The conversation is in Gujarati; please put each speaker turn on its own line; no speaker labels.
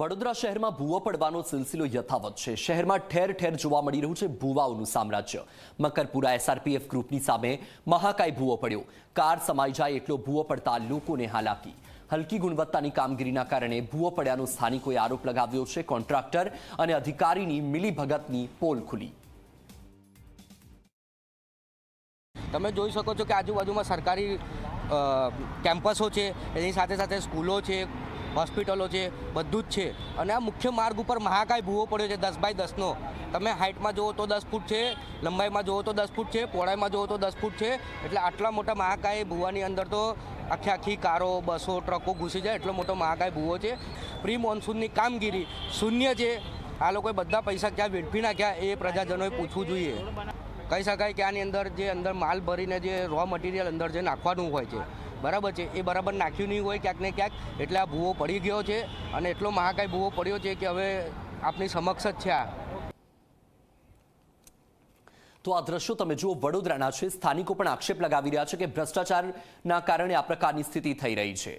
વડોદરા શહેરમાં ભૂવો પડવાનો સિલસિલો યથાવત છે. શહેરમાં ઠેર ઠેર જોવા મળી રહ્યું છે ભૂવાઓનું સામ્રાજ્ય. મકરપુરા એસઆરપીએફ ગ્રુપની સામે મહાકાય ભૂવો પડ્યો. કાર સમાઈ જાય એટલો ભૂવો પડતા લોકોને હાલાકી. હલકી ગુણવત્તાની કામગીરીના કારણે ભૂવો પડ્યાનો સ્થાનિકોએ આરોપ લગાવ્યો છે. કોન્ટ્રાક્ટર અને અધિકારીની મિલીભગતની પોલ ખુલી.
તમે જોઈ શકો છો કે આજુબાજુમાં સરકારી કેમ્પસો છે. એની સાથે સાથે સ્કૂલો છે. હોસ્પિટલો છે, બધું જ છે. અને આ મુખ્ય માર્ગ ઉપર મહાકાય ભૂવો પડ્યો છે, દસ બાય દસનો. તમે હાઇટમાં જુઓ તો દસ ફૂટ છે, લંબાઈમાં જુઓ તો દસ ફૂટ છે, પહોળાઈમાં જુઓ તો દસ ફૂટ છે. એટલે આટલા મોટા મહાકાય ભૂવાની અંદર તો આખી આખી કારો, બસો, ટ્રકો ઘૂસી જાય એટલો મોટો મહાકાય ભૂવો છે. પ્રી મોન્સૂનની કામગીરી શૂન્ય છે. આ લોકોએ બધા પૈસા ક્યાં વેડફી નાખ્યા એ પ્રજાજનોએ પૂછવું જોઈએ. કહી શકાય કે આની અંદર જે અંદર માલ ભરીને જે રો મટીરિયલ અંદર જે નાખવાનું હોય છે. બરાબર છે, એ બરાબર નાખ્યું નહીં હોય ક્યાંક ને ક્યાંક. એટલે આ ભૂવો પડી ગયો છે અને એટલો મહાકાય ભૂવો પડ્યો છે કે હવે આપની સમક્ષ જ છે આ.
તો આ દ્રશ્યો તમે જુઓ, વડોદરાના છે. સ્થાનિકો પણ આક્ષેપ લગાવી રહ્યા છે કે ભ્રષ્ટાચારના કારણે આ પ્રકારની સ્થિતિ થઈ રહી છે.